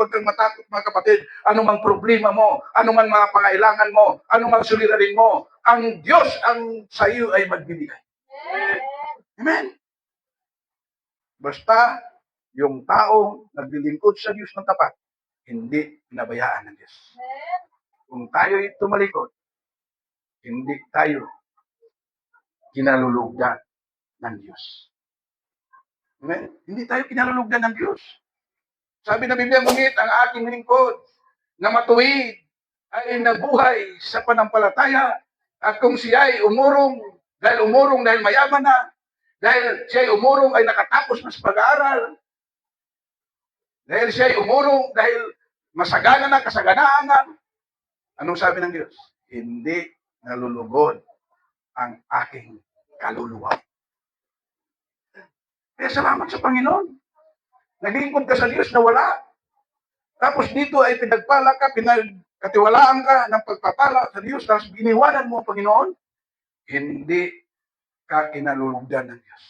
Huwag kang matakot mga kapatid. Ano mang problema mo, ano man mga pangailangan mo, ano mang suliranin mo, ang Diyos ang sa iyo ay magbibigay. Amen. Basta yung tao naglilingkod sa Diyos ng tapat, hindi pinabayaan ng Diyos. Kung tayo'y tumalikod, hindi tayo kinalulugdan ng Diyos. Amen? Hindi tayo kinalulugdan ng Diyos. Sabi ng Biblia, ngunit ang aking lingkod na matuwid ay nabuhay sa panampalataya at kung siya ay umurong, dahil umurong dahil mayaman na, dahil siya ay umurong ay nakatapos na sa pag-aaral, dahil siya ay umurong dahil masagana na, kasaganaan na, anong sabi ng Diyos? Hindi nalulugod ang aking kaluluwa. Kaya salamat sa Panginoon. Naglingkod ka sa Diyos na wala. Tapos dito ay pinagpala ka, pinagkatiwalaan ka ng pagpapala sa Diyos, tapos giniwanan mo ang Panginoon, hindi ka kinalulugdan ng Diyos.